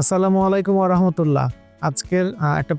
আসসালামু আলাইকুম রহমতুল্লাহ। আজকের একটা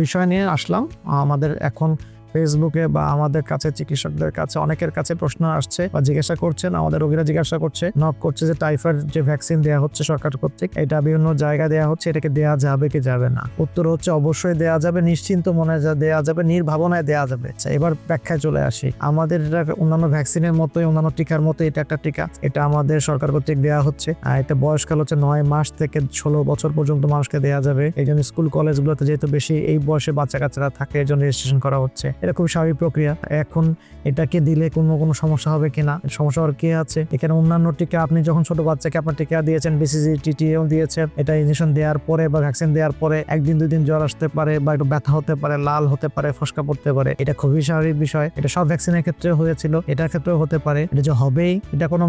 বিষয় নিয়ে আসলাম। আমাদের এখন ফেসবুকে বা আমাদের কাছে চিকিৎসকদের কাছে অনেকের কাছে প্রশ্ন আসছে বা জিজ্ঞাসা করছেন আমাদের রোগীরা জিজ্ঞাসা করছে নক করছে যে টাইফয়েড যে ভ্যাকসিন দেওয়া হচ্ছে সরকার কর্তৃক এটা বিভিন্ন জায়গায় দেওয়া হচ্ছে এটাকে দেওয়া যাবে কি যাবে না? উত্তর হচ্ছে অবশ্যই দেওয়া যাবে নিশ্চিন্ত মনে দেওয়া যাবে নির্ভাবনায় দেওয়া যাবে। আচ্ছা, এবার ব্যাখ্যায় চলে আসি। আমাদের এটা অন্যান্য ভ্যাকসিনের মতোই অন্যান্য টিকার মতো এটা একটা টিকা এটা আমাদের সরকার কর্তৃক দেওয়া হচ্ছে। আর এটা বয়সকাল হচ্ছে নয় মাস থেকে ষোলো বছর পর্যন্ত মানুষকে দেওয়া যাবে। এই জন্য স্কুল কলেজগুলোতে যেহেতু বেশি এই বয়সে বাচ্চা কাচ্চারা থাকে এই জন্য রেজিস্ট্রেশন করা হচ্ছে। এটা খুব স্বাভাবিক প্রক্রিয়া। এখন এটাকে দিলে কোনো কোনো সমস্যা হবে কিনা? সমস্যা হওয়ার কি আছে? এখানে অন্যান্য টিকা, আপনি যখন ছোট বাচ্চাকে আপনার টিকা দিয়েছেন বিসিজি টিটিও দিয়েছেন, এটা ইঞ্জেকশন দেওয়ার পরে বা ভ্যাকসিন দেওয়ার পরে একদিন, দুই দিন জ্বর আসতে পারে বা একটু ব্যথা হতে পারে, লাল হতে পারে, ফসকা পড়তে পারে, এটা খুবই স্বাভাবিক বিষয়। এটা সব ভ্যাকসিনের ক্ষেত্রে হয়েছিল, এটার ক্ষেত্রেও হতে পারে। এটা যে হবেই, এটা কোনো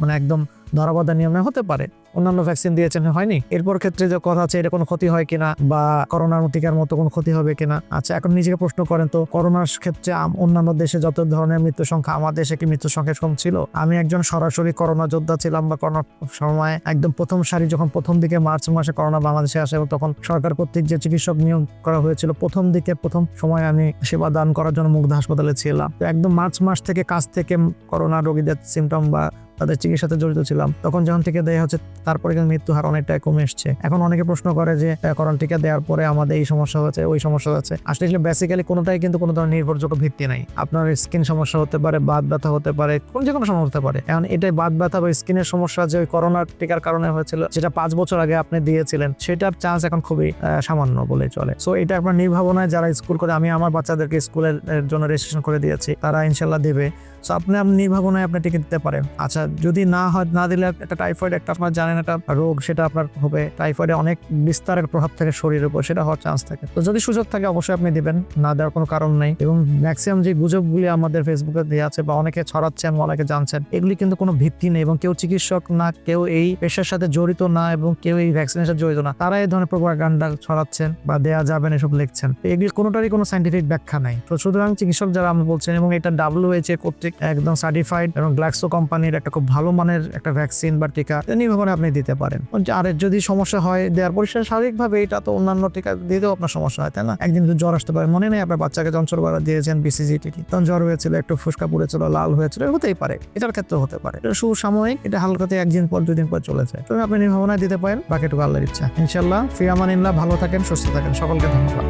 মানে একদম ধরাবাধা নিয়মে হতে পারে। অন্যান্য ভ্যাকসিন দিয়েছেন, হয়নি? এরপর ক্ষেত্রে যে কথা আছে, এটা কোনো ক্ষতি হয় কিনা বা করোনার টিকার মতো কোনো ক্ষতি হবে কিনা? আচ্ছা এখন নিজেকে প্রশ্ন করেন তো, করোনার ক্ষেত্রে অন্যান্য দেশে যত ধরনের মৃত্যু সংখ্যা, আমার দেশে কি মৃত্যু সংখ্যা কম ছিল? আমি একজন সরাসরি করোনা যোদ্ধা ছিলাম বা করোনার সময়, একদম প্রথম সারি যখন প্রথম দিকে মার্চ মাসে করোনা বাংলাদেশে আসে এবং তখন সরকার কর্তৃক যে চিকিৎসক নিয়োগ করা হয়েছিল, প্রথম দিকে, প্রথম সময় আমি সেবা দান করার জন্য মুগ্ধ হাসপাতালে ছিলাম। তো একদম মার্চ মাস থেকে কাছ থেকে করোনা রোগীদের সিমটম বা তাদের চিকিৎসাতে জড়িত ছিলাম। তখন যখন থেকে দেয়া হচ্ছে, তারপরে কিন্তু মৃত্যু হার অনেকটাই কমে এসছে। এখন অনেকে প্রশ্ন করে যে করোনা টিকা দেওয়ার পরে আমাদের এই সমস্যা হচ্ছে, ওই সমস্যা হচ্ছে। আসলে বেসিক্যালি কোনোটাই কিন্তু কোনো ধরনের নির্ভরযোগ্য ভিত্তি নাই। আপনার স্কিন সমস্যা হতে পারে, বাত ব্যথা হতে পারে, কোন যে কোনো সমস্যা হতে পারে। এখন এটাই বাত ব্যথা বা স্কিনের সমস্যা যে ওই করোনা টিকার কারণে হয়েছিল, যেটা পাঁচ বছর আগে আপনি দিয়েছিলেন, সেটার চান্স এখন খুবই সামান্য বলে চলে। সো এটা আপনার নির্ভাবনায় যারা স্কুল করে, আমি আমার বাচ্চাদেরকে স্কুলের জন্য রেজিস্ট্রেশন করে দিয়েছি, তারা ইনশাল্লাহ দেবে। সো আপনি আপনি নির্ভাবনায় আপনি টিকিট দিতে পারেন। আচ্ছা যদি না হয়, না দিলে একটা টাইফয়েড একটা আপনার জানেন একটা রোগ, সেটা আপনার হবে। টাইফয়েডে অনেক বিস্তারের প্রভাব থাকে শরীরের উপর, সেটা হওয়ার চান্স থাকে। তো যদি সুযোগ থাকে, অবশ্যই আপনি দিবেন, না দেওয়ার কোনো কারণ নেই। এবং ম্যাক্সিমাম যে গুজবগুলি আমাদের ফেসবুকে দেওয়া আছে, বা অনেকে ছড়াচ্ছেন অনেকে জানছেন, এগুলি কিন্তু কোনো ভিত্তি নেই। এবং কেউ চিকিৎসক না, কেউ এই পেশার সাথে জড়িত না, এবং কেউ এই ভ্যাকসিনের সাথে জড়িত না। তারা এই ধরনের প্রোপাগান্ডা ছড়াচ্ছেন, বা দেয়া যাবেন, এসব লিখছেন। এগুলি কোনোটারই কোনো সাইন্টিফিক ব্যাখ্যা নাই। তো সুতরাং চিকিৎসক যারা আমরা বলছেন, এবং এটা ডাব্লিউএইচ এ কর্তৃক একদম সার্টিফাইড এবং গ্লাক্সো কোম্পানির একটা খুব ভালো মানের একটা ভ্যাকসিন বা টিকা নির্ভরে আপনি দিতে পারেন। আর যদি সমস্যা হয় দেওয়ার পর স্বাভাবিকভাবে এটা তো অন্যান্য টিকা দিতেও আপনার সমস্যা হয়, তাই না? একদিন জ্বর আসতে পারে, মনে নেই আপনার বাচ্চাকে যন্ত্র বাড়া দিয়েছেন বিসিজি টিকি তখন জ্বর হয়েছিল, একটু ফুসকা পড়েছিল, লাল হয়েছিল হতেই পারে। এটার ক্ষেত্রে হতে পারে। এটা সুসাময়িক, এটা হালকাতে একদিন পর দুদিন পর চলে যায়। তবে আপনি নির্ভাবনায় দিতে পারেন, বাকিটুকু আল্লাহর ইচ্ছা। ইনশাল্লাহ ফিরামান ফিরামানিল্লাহ ভালো থাকেন, সুস্থ থাকেন। সকলকে ধন্যবাদ।